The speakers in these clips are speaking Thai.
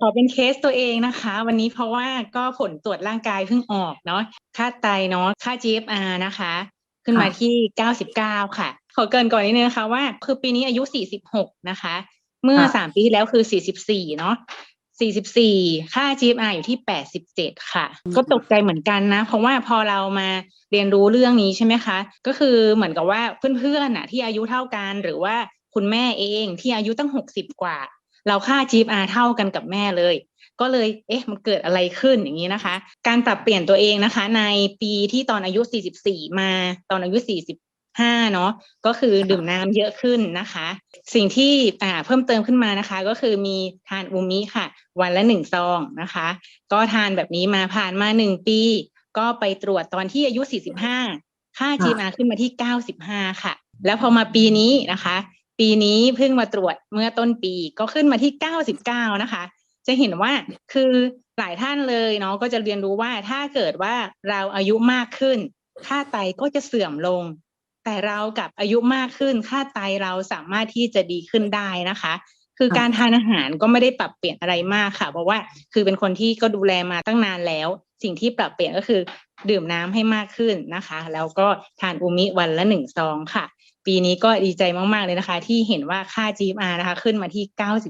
ขอเป็นเคสตัวเองนะคะ วันนี้เพราะว่าก็ผลตรวจร่างกายเพิ่งออกเนาะค่าไตเนาะค่า GFR นะคะ ขึ้นมาค่ะที่ 99 ค่ะ ขอเกรินก่อนนิดนึงนะคะว่า คือปีนี้อายุ 46 นะคะ เมื่อค่ะ3ปีที่แล้วคือ 44 เนาะ44 ค่า GFR อยู่ที่ 87 ค่ะ ก็ตกใจเหมือนกันนะ เพราะว่าพอเรามาเรียนรู้เรื่องนี้ใช่ไหมคะ ก็คือเหมือนกับว่าเพื่อนๆน่ะที่อายุเท่ากันหรือว่าคุณแม่เองที่อายุตั้ง 60 กว่า เราค่า GFR เท่ากันกับแม่เลย ก็เลยเอ๊ะมันเกิดอะไรขึ้นอย่างนี้นะคะ การปรับเปลี่ยนตัวเองนะคะ ในปีที่ตอนอายุ 44 มาตอนอายุ 45 เนาะก็คือดื่มน้ำเยอะขึ้นนะคะ สิ่งที่อ่าเพิ่มเติมขึ้นมานะคะ ก็คือมีทานอูมิค่ะ วันละหนึ่งซองนะคะ ก็ทานแบบนี้มาผ่านมาหนึ่งปี ก็ไปตรวจตอนที่อายุ 45 ค่า GMR ขึ้นมาที่ 95 ค่ะ แล้วพอมาปีนี้นะคะ ปีนี้เพิ่งมาตรวจเมื่อต้นปีก็ขึ้นมาที่ 99 นะคะ จะเห็นว่าคือหลายท่านเลยเนาะก็จะเรียนรู้ว่าถ้าเกิดว่าเราอายุมากขึ้น ค่าไตก็จะเสื่อมลง แต่เรากับอายุมากขึ้น ค่าไตเราสามารถที่จะดีขึ้นได้นะคะ คือการทานอาหารก็ไม่ได้ปรับเปลี่ยนอะไรมากค่ะ เพราะว่าคือเป็นคนที่ก็ดูแลมาตั้งนานแล้ว สิ่งที่ปรับเปลี่ยนก็คือ ดื่มน้ำให้มากขึ้นนะคะ แล้วก็ทานอูมิวันละหนึ่งซองค่ะ ปีนี้ก็ดีใจมาก ๆ เลยนะคะ ที่เห็นว่าค่า GMR นะคะ ขึ้นมาที่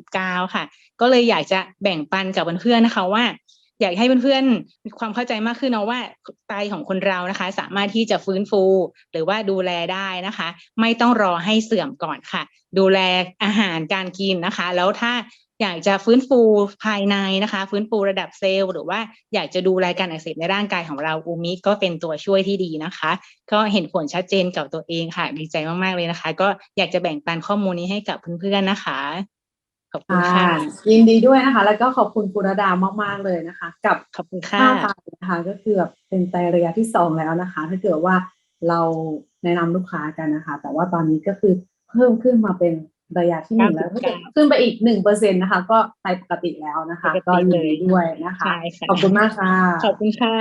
99 ค่ะ ก็เลยอยากจะแบ่งปันกับเพื่อนๆนะคะว่าอยากให้เพื่อนๆมีความเข้าใจมากขึ้นเนาะว่าไตของคนเรานะคะ สามารถที่จะฟื้นฟู หรือว่าดูแลได้นะคะ ไม่ต้องรอให้เสื่อมก่อนค่ะ ดูแลอาหารการกินนะคะ แล้วถ้า อยากจะฟื้นฟูภายในนะคะ ฟื้นฟูระดับเซลล์หรือว่าอยากจะดูแลการอักเสบในร่างกายของเราอูมิก็เป็นตัวช่วยที่ดีนะคะ ก็เห็นผลชัดเจนกับตัวเองค่ะ ดีใจมากๆเลยนะคะ ก็อยากจะแบ่งปันข้อมูลนี้ให้กับเพื่อนๆนะคะ ขอบคุณค่ะค่ะยินดีด้วยนะคะ แล้วก็ขอบคุณกุรดามากๆเลยนะคะ กับขอบคุณค่าค่ะไตนะคะ ก็คือแบบเป็นไตระยะที่สองแล้วนะคะ ถ้าเกิดว่าเราแนะนำลูกค้ากันนะคะ แต่ว่าตอนนี้ก็คือเพิ่มขึ้นมาเป็น ระยะที่หนึ่งแล้ว99ถ้าเกิดขึ้นไปอีกหนึ่งเปอร์เซ็นต์นะคะ ก็ไตปกติแล้วนะคะปกติก็ยินเลยดีด้วยนะคะใช่ค่ะขอบคุณมากค่ะ ขอบคุณค่ะ